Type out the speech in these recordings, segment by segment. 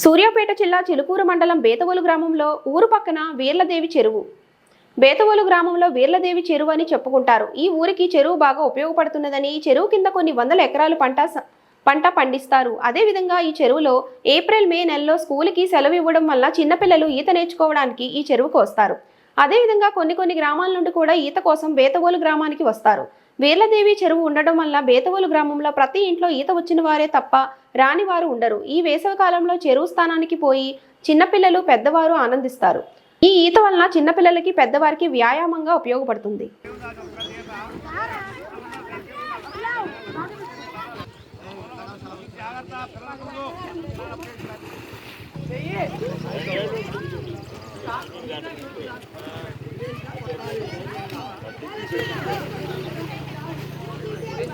సూర్యాపేట జిల్లా చిలుకూరు మండలం బేతవోలు గ్రామంలో ఊరు పక్కన వీర్లదేవి చెరువు. బేతవోలు గ్రామంలో వీర్లదేవి చెరువు అని చెప్పుకుంటారు. ఈ ఊరికి చెరువు బాగా ఉపయోగపడుతున్నదని ఈ చెరువు కింద కొన్ని వందల ఎకరాలు పంట పంట పండిస్తారు. అదేవిధంగా ఈ చెరువులో ఏప్రిల్ మే నెలలో స్కూల్కి సెలవు ఇవ్వడం వల్ల చిన్నపిల్లలు ఈత నేర్చుకోవడానికి ఈ చెరువుకు వస్తారు. అదేవిధంగా కొన్ని కొన్ని గ్రామాల నుండి కూడా ఈత కోసం బేతవోలు గ్రామానికి వస్తారు. వేర్లదేవి చెరువు ఉండడం వల్ల బేతవోలు గ్రామంలో ప్రతి ఇంట్లో ఈత వచ్చిన వారే తప్ప రాని వారు ఉండరు. ఈ వేసవి కాలంలో చెరువు స్థానానికి పోయి చిన్నపిల్లలు పెద్దవారు ఆనందిస్తారు. ఈ ఈత వలన చిన్నపిల్లలకి పెద్దవారికి వ్యాయామంగా ఉపయోగపడుతుంది.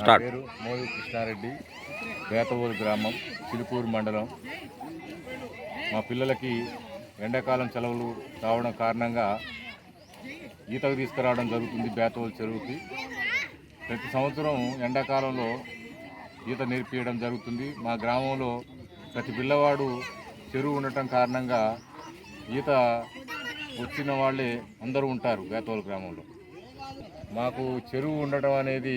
నా పేరు మోది కృష్ణారెడ్డి బేతవూరు గ్రామం చిలుకూరు మండలం. మా పిల్లలకి ఎండాకాలం సెలవులు రావడం కారణంగా ఈతకు తీసుకురావడం జరుగుతుంది బేతవూరు చెరువుకి. ప్రతి సంవత్సరం ఎండాకాలంలో ఈత నేర్పించడం జరుగుతుంది. మా గ్రామంలో ప్రతి పిల్లవాడు చెరువు ఉండటం కారణంగా ఈత వచ్చిన వాళ్ళే అందరూ ఉంటారు బేతవూరు గ్రామంలో. మాకు చెరువు ఉండటం అనేది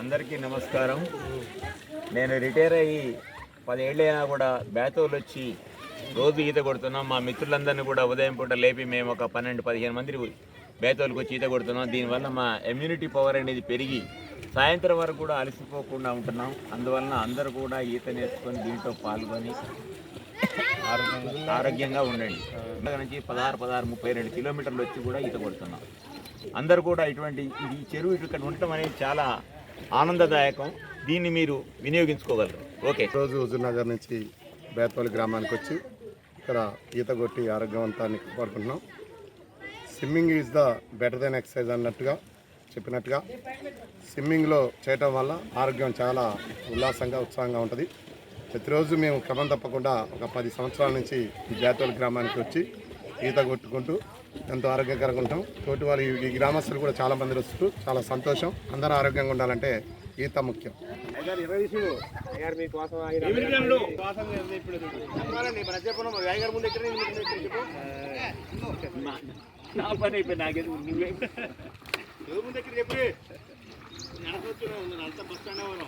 అందరికీ నమస్కారం. నేను రిటైర్ అయ్యి పదేళ్ళైనా కూడా బేతోలు వచ్చి రోజు ఈత కొడుతున్నాం. మా మిత్రులందరినీ కూడా ఉదయం పూట లేపి మేము ఒక పన్నెండు పదిహేను మంది బేతోలకు వచ్చి ఈత కొడుతున్నాం. దీనివల్ల మా ఇమ్యూనిటీ పవర్ అనేది పెరిగి సాయంత్రం వరకు కూడా అలసిపోకుండా ఉంటున్నాం. అందువలన అందరూ కూడా ఈత నేర్చుకొని దీంట్లో పాల్గొని ఆరోగ్యంగా ఉండండి. ఇక్కడ నుంచి పదహారు పదహారు ముప్పై రెండు కిలోమీటర్లు వచ్చి కూడా ఈత కొడుతున్నాం. అందరూ కూడా ఇటువంటి ఈ చెరువు ఇక్కడ ఉండటం అనేది చాలా ఆనందదాయకం. దీన్ని మీరు వినియోగించుకోగలరు. ఓకే. రోజు హుజూర్నగర్ నుంచి బేతపల్లి గ్రామానికి వచ్చి ఇక్కడ ఈత కొట్టి ఆరోగ్యవంతాన్ని కాపాడుకుంటున్నాం. Swimming is the better than exercise అన్నట్టుగా చెప్పినట్టుగా స్విమ్మింగ్లో చేయటం వల్ల ఆరోగ్యం చాలా ఉల్లాసంగా ఉత్సాహంగా ఉంటుంది. ప్రతిరోజు మేము క్రమం తప్పకుండా ఒక పది సంవత్సరాల నుంచి ఈ గ్రామానికి వచ్చి ఈత కొట్టుకుంటూ ఎంతో ఆరోగ్యకరంగా ఉంటాం. తోటి వాళ్ళు ఈ- గ్రామస్తులు కూడా చాలా మంది వస్తూ చాలా సంతోషం. అందరూ ఆరోగ్యంగా ఉండాలంటే ఈత ముఖ్యం. నా పని అయిపోయి నాకేది నువ్వే